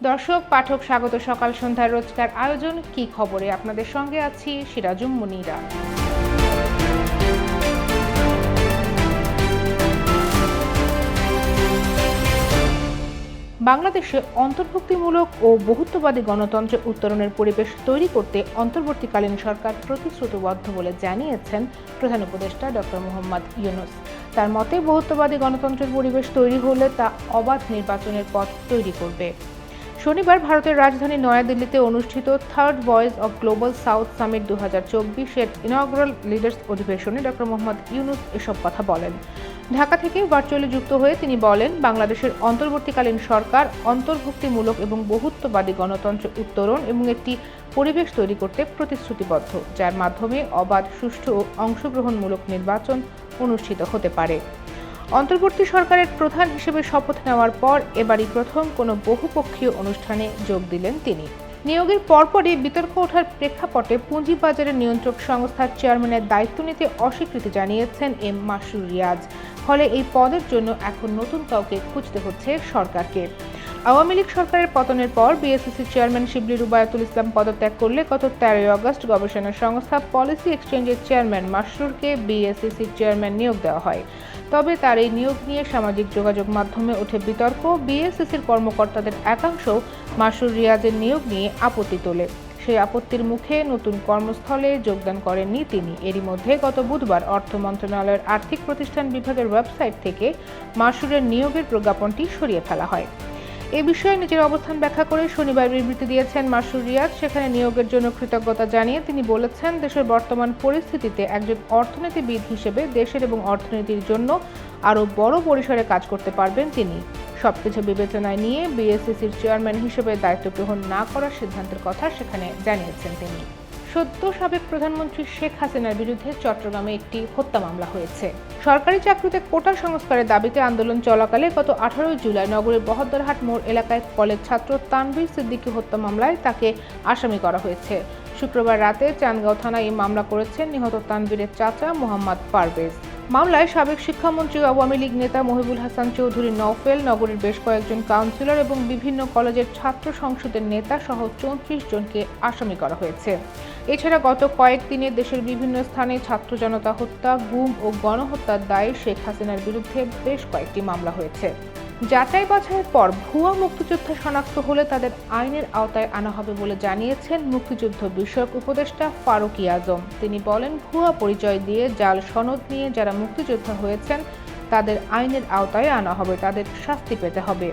দর্শক, পাঠক, স্বাগত। সকাল সন্ধ্যার রোজকার আয়োজন, কি খবরে? আপনাদের সঙ্গে আছি সিরাজুম মুনিরা। বাংলাদেশে অন্তর্ভুক্তিমূলক ও বহুত্ববাদী গণতন্ত্রের উত্তরণের পরিবেশ তৈরি করতে অন্তর্বর্তীকালীন সরকার প্রতিশ্রুতিবদ্ধ বলে জানিয়েছেন প্রধান উপদেষ্টা ডক্টর মোহাম্মদ ইউনুস। তার মতে, বহুত্ববাদী গণতন্ত্রের পরিবেশ তৈরি হলে তা অবাধ নির্বাচনের পথ তৈরি করবে। শনিবার ভারতের রাজধানী নয়াদিল্লিতে অনুষ্ঠিত third voice of global south summit দু হাজার চব্বিশের ইনগ্রাল লিডার্স অধিবেশনে ডক্টর মোহাম্মদ ইউনুস এসব কথা বলেন। ঢাকা থেকে ভার্চুয়ালি যুক্ত হয়ে তিনি বলেন, বাংলাদেশের অন্তর্বর্তীকালীন সরকার অন্তর্ভুক্তিমূলক এবং বহুত্ববাদী গণতন্ত্র উত্তরণ এবং একটি পরিবেশ তৈরি করতে প্রতিশ্রুতিবদ্ধ, যার মাধ্যমে অবাধ, সুষ্ঠু ও অংশগ্রহণমূলক নির্বাচন অনুষ্ঠিত হতে পারে। অন্তর্বর্তী সরকারের প্রধান হিসেবে শপথ নেওয়ার পর এবারই প্রথম কোনো বহুপক্ষীয় অনুষ্ঠানে যোগ দিলেন তিনি। নিয়োগের পরপরই বিতর্ক ওঠার প্রেক্ষাপটে পুঁজিবাজারের নিয়ন্ত্রক সংস্থার চেয়ারম্যানের দায়িত্ব নিতে অস্বীকৃতি জানিয়েছেন এম মাসুর রিয়াজ। ফলে এই পদের জন্য এখন নতুন কাউকে খুঁজতে হচ্ছে সরকারকে। আওয়ামী লীগ সরকারের পতনের পর বিএসসিসি চেয়ারম্যান শিবলি রুবায়তুল ইসলাম পদত্যাগ করলে গত তেরোই আগস্ট গবেষণা সংস্থা পলিসি এক্সচেঞ্জের চেয়ারম্যান মাসরুরকে বিএসসিসির চেয়ারম্যান নিয়োগ দেওয়া হয়। তবে তার এই নিয়োগ নিয়ে সামাজিক যোগাযোগ মাধ্যমে ওঠে বিতর্ক। বিএসসিসির কর্মকর্তাদের একাংশ মাসুর রিয়াজের নিয়োগ নিয়ে আপত্তি তোলে। সেই আপত্তির মুখে নতুন কর্মস্থলে যোগদান করেননি তিনি। এরই মধ্যে গত বুধবার অর্থ মন্ত্রণালয়ের আর্থিক প্রতিষ্ঠান বিভাগের ওয়েবসাইট থেকে মাসুরের নিয়োগের প্রজ্ঞাপনটি সরিয়ে ফেলা হয়। এ বিষয়ে নিজের অবস্থান ব্যাখ্যা করে শনিবার বিবৃতি দিয়েছেন মাসুর রিয়াজ। সেখানে নিয়োগের জন্য কৃতজ্ঞতা জানিয়ে তিনি বলেছেন, দেশের বর্তমান পরিস্থিতিতে একজন অর্থনীতিবিদ হিসেবে দেশের এবং অর্থনীতির জন্য আরও বড় পরিসরে কাজ করতে পারবেন তিনি। সবকিছু বিবেচনায় নিয়ে বিএসসিসির চেয়ারম্যান হিসেবে দায়িত্ব গ্রহণ না করার সিদ্ধান্তের কথা সেখানে জানিয়েছেন তিনি। সদ্য সাবেক প্রধানমন্ত্রী শেখ হাসিনার বিরুদ্ধে চট্টগ্রামে একটি হত্যা মামলা হয়েছে। সরকারি চাকরিতে কোটা সংস্কারের দাবিতে আন্দোলন চলাকালে গত আঠারোই জুলাই নগরের বহদ্দারহাট মোড় এলাকায় কলেজ ছাত্র তানভীর সিদ্দিকী হত্যা মামলায় তাকে আসামি করা হয়েছে। শুক্রবার রাতে চান্দগাঁও থানায় এই মামলা করেছেন নিহত তানভীরের চাচা মোহাম্মদ পারভেজ। মামলায় সাবেক শিক্ষামন্ত্রী আওয়ামী লীগ নেতা মহিবুল হাসান চৌধুরী নওফেল নগরীর বেশ কয়েকজন কাউন্সিলর এবং বিভিন্ন কলেজের ছাত্র সংসদের নেতা সহ চৌত্রিশ জনকে আসামি করা হয়েছে। এছাড়া গত কয়েক কয়েকদিনে দেশের বিভিন্ন স্থানে ছাত্র জনতা হত্যা, গুম ও গণহত্যার দায়ে শেখ হাসিনার বিরুদ্ধে বেশ কয়েকটি মামলা হয়েছে। যাচাই বাছাইয়ের পর ভুয়া মুক্তিযোদ্ধা শনাক্ত হলে তাদের আইনের আওতায় আনা হবে বলে জানিয়েছেন মুক্তিযুদ্ধ বিষয়ক উপদেষ্টা ফারুক আজম। তিনি বলেন, ভুয়া পরিচয় দিয়ে জাল সনদ নিয়ে যারা মুক্তিযোদ্ধা হয়েছেন, তাদের আইনের আওতায় আনা হবে, তাদের শাস্তি পেতে হবে।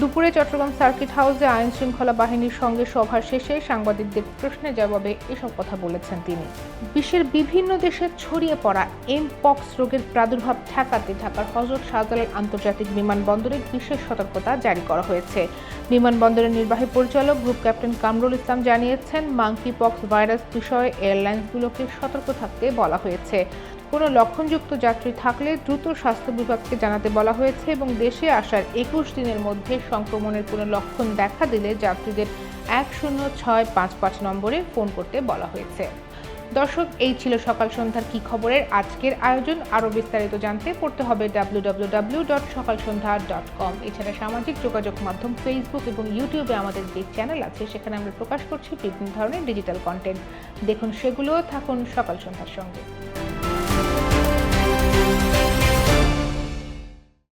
দুপুরে চট্টগ্রাম সার্কিট হাউসে আইন শৃঙ্খলা বাহিনীর সঙ্গে সভা শেষে সাংবাদিকদের প্রশ্নের জবাবে এসব কথা বলেছেন তিনি। বিশ্বের বিভিন্ন দেশে ছড়িয়ে পড়া এম পক্স রোগের প্রাদুর্ভাব ঠেকাতে ঢাকার হজরত শাহজালাল আন্তর্জাতিক বিমানবন্দরে বিশেষ সতর্কতা জারি করা হয়েছে। বিমানবন্দরের নির্বাহী পরিচালক গ্রুপ ক্যাপ্টেন কামরুল ইসলাম জানিয়েছেন মাঙ্কি পক্স ভাইরাস বিষয়ে এয়ারলাইন্সগুলোকে সতর্ক থাকতে বলা হয়েছে। কোনো লক্ষণযুক্ত যাত্রী থাকলে দ্রুত স্বাস্থ্য বিভাগকে জানাতে বলা হয়েছে এবং দেশে আসার একুশ দিনের মধ্যে সংক্রমণের কোনো লক্ষণ দেখা দিলে যাত্রীদের এক শূন্য ছয় পাঁচ পাঁচ নম্বরে ফোন করতে বলা হয়েছে। দর্শক, এই ছিল সকাল সন্ধ্যার কি খবরের আজকের আয়োজন। আরও বিস্তারিত জানতে পড়তে হবে ডাব্লিউ ডাব্লিউ ডাব্লিউ ডট সকাল সন্ধ্যা ডট কম এছাড়া সামাজিক যোগাযোগ মাধ্যম ফেসবুক এবং ইউটিউবে আমাদের যে চ্যানেল আছে, সেখানে আমরা প্রকাশ করছি বিভিন্ন ধরনের ডিজিটাল কন্টেন্ট দেখুন সেগুলোও থাকুন সকাল সন্ধ্যার সঙ্গে।